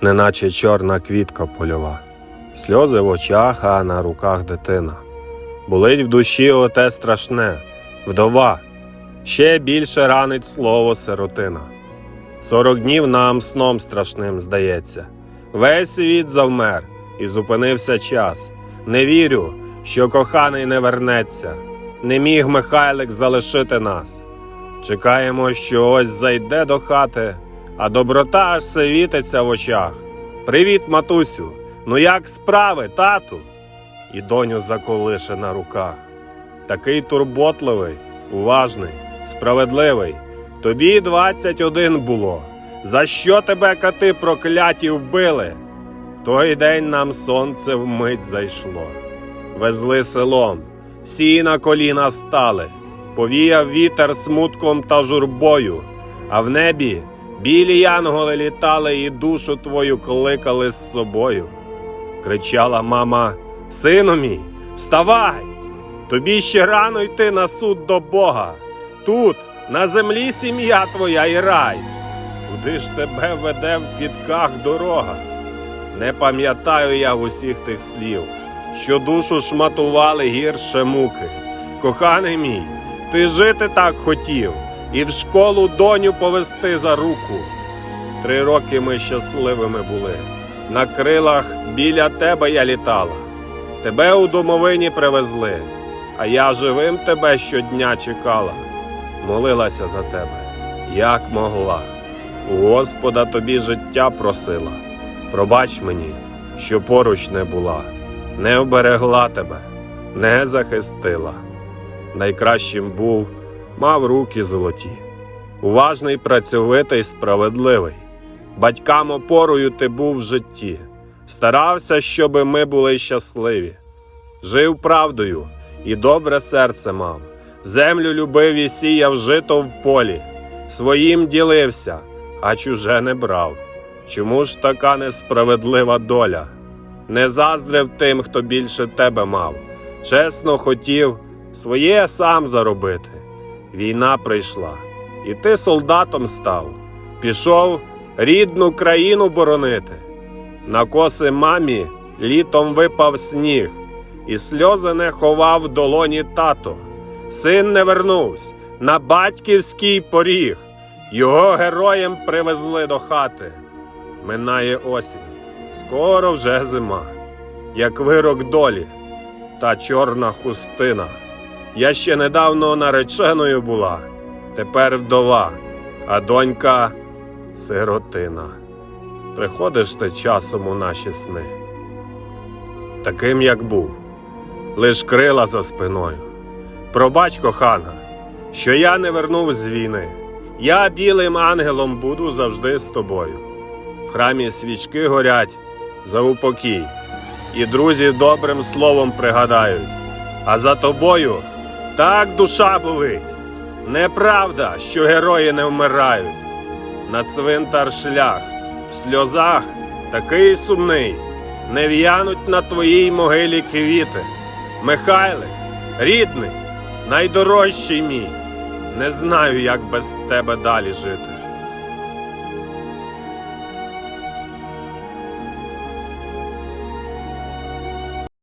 неначе чорна квітка польова, сльози в очах, а на руках дитина. Болить в душі оте страшне, вдова, ще більше ранить слово сиротина. Сорок днів нам сном страшним здається. Весь світ завмер і зупинився час. Не вірю, що коханий не вернеться. Не міг Михайлик залишити нас. Чекаємо, що ось зайде до хати, а доброта аж світиться в очах. Привіт, матусю! Ну як справи, тату? І доню заколише на руках. Такий турботливий, уважний, справедливий. Тобі двадцять один було. За що тебе кати прокляті вбили? В той день нам сонце вмить зайшло. Везли селом, всі на коліна стали, повіяв вітер смутком та журбою, а в небі білі янголи літали і душу твою кликали з собою. Кричала мама: Сину мій, вставай! Тобі ще рано йти на суд до Бога. Тут, на землі, сім'я твоя і рай. Куди ж тебе веде в кітках дорога? Не пам'ятаю я в усіх тих слів, що душу шматували гірше муки. Коханий мій, ти жити так хотів, і в школу доню повести за руку. Три роки ми щасливими були. На крилах біля тебе я літала. Тебе у домовині привезли, а я живим тебе щодня чекала. Молилася за тебе, як могла. У Господа тобі життя просила. Пробач мені, що поруч не була, не оберегла тебе, не захистила. Найкращим був, мав руки золоті, уважний, працьовитий, справедливий. Батькам опорою ти був в житті, старався, щоби ми були щасливі. Жив правдою і добре серце мав, землю любив і сіяв жито в полі, своїм ділився, а чуже не брав. Чому ж така несправедлива доля? Не заздрив тим, хто більше тебе мав, чесно хотів своє сам заробити. Війна прийшла, і ти солдатом став, пішов рідну країну боронити. На коси мамі літом випав сніг, і сльози не ховав в долоні тато. Син не вернувся на батьківський поріг. Його героєм привезли до хати. Минає осінь, скоро вже зима, як вирок долі та чорна хустина. Я ще недавно нареченою була, тепер вдова, а донька сиротина. Приходиш ти часом у наші сни, таким, як був, лиш крила за спиною. Пробач, кохана, що я не вернув з війни. Я білим ангелом буду завжди з тобою. В храмі свічки горять за упокій, і друзі добрим словом пригадають. А за тобою так душа болить. Неправда, що герої не вмирають. На цвинтар шлях, в сльозах такий сумний, не в'януть на твоїй могилі квіти. Михайле, рідний, найдорожчий мій, не знаю, як без тебе далі жити.